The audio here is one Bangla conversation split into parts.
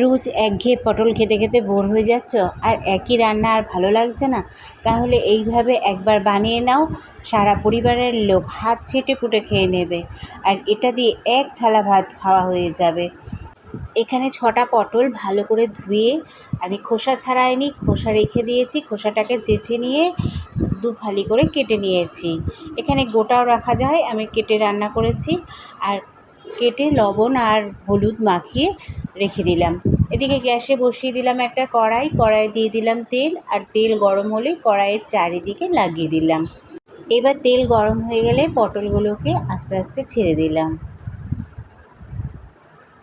রোজ একঘেয়ে পটল খেতে খেতে বোর হয়ে যাচ্ছ? আর একই রান্না আর ভালো লাগছে না? তাহলে এইভাবে একবার বানিয়ে নাও, সারা পরিবারের লোক হাত চেটে পুটে খেয়ে নেবে। আর এটা দিয়ে এক থালা ভাত খাওয়া হয়ে যাবে। এখানে ছটা পটল ভালো করে ধুয়ে, আমি খোসা ছাড়াইনি, খোসা রেখে দিয়েছি, খোসাটাকে চেঁচে নিয়ে দু ফালি করে কেটে নিয়েছি। এখানে গোটাও রাখা যায়, আমি কেটে রান্না করেছি। আর কেটে লবণ আর হলুদ মাখিয়ে রেখে দিলাম। এদিকে গ্যাসে বসিয়ে দিলাম একটা কড়াই কড়াই দিয়ে দিলাম তেল আর তেল গরম হলে কড়াইয়ের চারিদিকে লাগিয়ে দিলাম। এবার তেল গরম হয়ে গেলে পটলগুলোকে আস্তে আস্তে ছেড়ে দিলাম।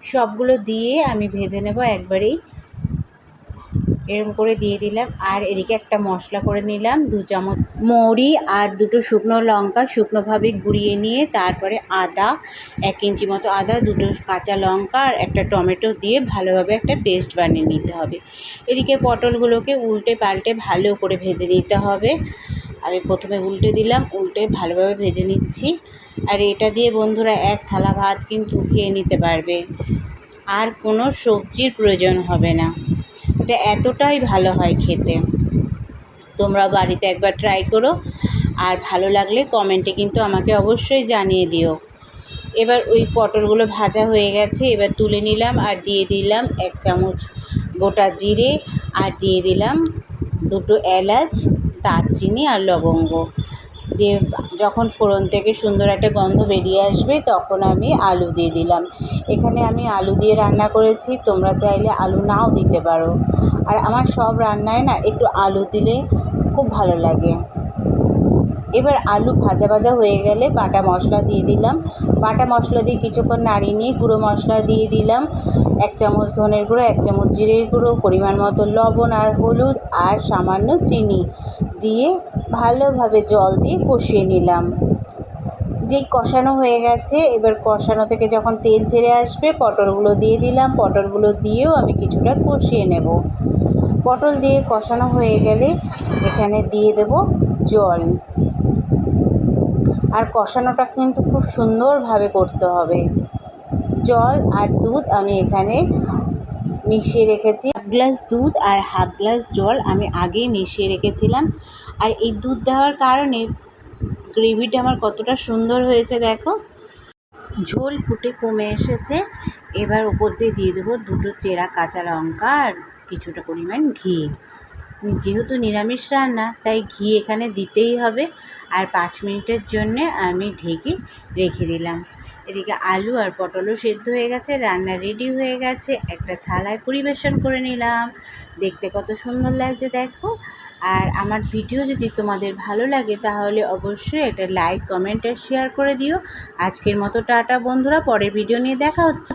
সবগুলো দিয়ে আমি ভেজে নেব একবারেই। এরকম করে দিয়ে দিলাম। আর এদিকে একটা মশলা করে নিলাম, দু চামচ মৌরি আর দুটো শুকনো লঙ্কা, শুকনোভাবে গুঁড়িয়ে নিয়ে তারপরে আদা, এক ইঞ্চি মতো আদা, দুটো কাঁচা লঙ্কা আর একটা টমেটো দিয়ে ভালোভাবে একটা পেস্ট বানিয়ে নিতে হবে। এদিকে পটলগুলোকে উল্টে পাল্টে ভালো করে ভেজে নিতে হবে। আমি প্রথমে উল্টে দিলাম, উল্টে ভালোভাবে ভেজে নিচ্ছি। আর এটা দিয়ে বন্ধুরা এক থালা ভাত কিন্তু খেয়ে নিতে পারবে। আর কোনো সবজির প্রয়োজন হবে না। এটা এতটাই ভালো হয় খেতে। তোমরা বাড়িতে একবার ট্রাই করো। আর ভালো লাগলে কমেন্টে কিন্তু আমাকে অবশ্যই জানিয়ে দিও। এবার ওই পটলগুলো ভাজা হয়ে গেছে, এবার তুলে নিলাম আর দিয়ে দিলাম এক চামচ গোটা জিরে আর দিয়ে দিলাম দুটো এলাচ, দারচিনি আর লবঙ্গ। দিয়ে যখন ফোড়ন থেকে সুন্দর একটা গন্ধ বেরিয়ে আসবে, তখন আমি আলু দিয়ে দিলাম। এখানে আমি আলু দিয়ে রান্না করেছি, তোমরা চাইলে আলু নাও দিতে পারো। আর আমার সব রান্নায় না একটু আলু দিলে খুব ভালো লাগে। এবার আলু ভাজা ভাজা হয়ে গেলে বাটা মশলা দিয়ে দিলাম। বাটা মশলা দিয়ে কিছুক্ষণ নাড়িয়ে নিয়ে গুঁড়ো মশলা দিয়ে দিলাম। এক চামচ ধনের গুঁড়ো, এক চামচ জিরের গুঁড়ো, পরিমাণ মতো লবণ আর হলুদ আর সামান্য চিনি দিয়ে ভালোভাবে জল দিয়ে কষিয়ে নিলাম। যেই কষানো হয়ে গেছে, এবার কষানো থেকে যখন তেল ছেড়ে আসবে, পটলগুলো দিয়ে দিলাম। পটলগুলো দিয়েও আমি কিছুটা কষিয়ে নেব। পটল দিয়ে কষানো হয়ে গেলে এখানে দিয়ে দেব জল। আর কষানোটা কিন্তু খুব সুন্দরভাবে করতে হবে। জল আর দুধ আমি এখানে মিশিয়ে রেখেছি। হাফ গ্লাস দুধ আর হাফ গ্লাস জল আমি আগেই মিশিয়ে রেখেছিলাম। আর এই দুধ দেওয়ার কারণে গ্রেভিটা আমার কতটা সুন্দর হয়েছে দেখো। ঝোল ফুটে কমে এসেছে। এবার ওপর দিয়ে দিয়ে দেবো দুটো চেরা কাঁচা লঙ্কা আর কিছুটা পরিমাণ ঘি। যেহেতু নিরামিষ রান্না, তাই ঘি এখানে দিতেই হবে। আর পাঁচ মিনিটের জন্যে আমি ঢেকে রেখে দিলাম। এদিকে আলু আর পটলও সেদ্ধ হয়ে গেছে, রান্না রেডি হয়ে গেছে। একটা থালায় পরিবেশন করে নিলাম। দেখতে কত সুন্দর লাগছে, দেখো। আর আমার ভিডিও যদি তোমাদের ভালো লাগে, তাহলে অবশ্যই একটা লাইক কমেন্ট আর শেয়ার করে দিও। আজকের মতো টাটা বন্ধুরা, পরের ভিডিও নিয়ে দেখা হচ্ছে।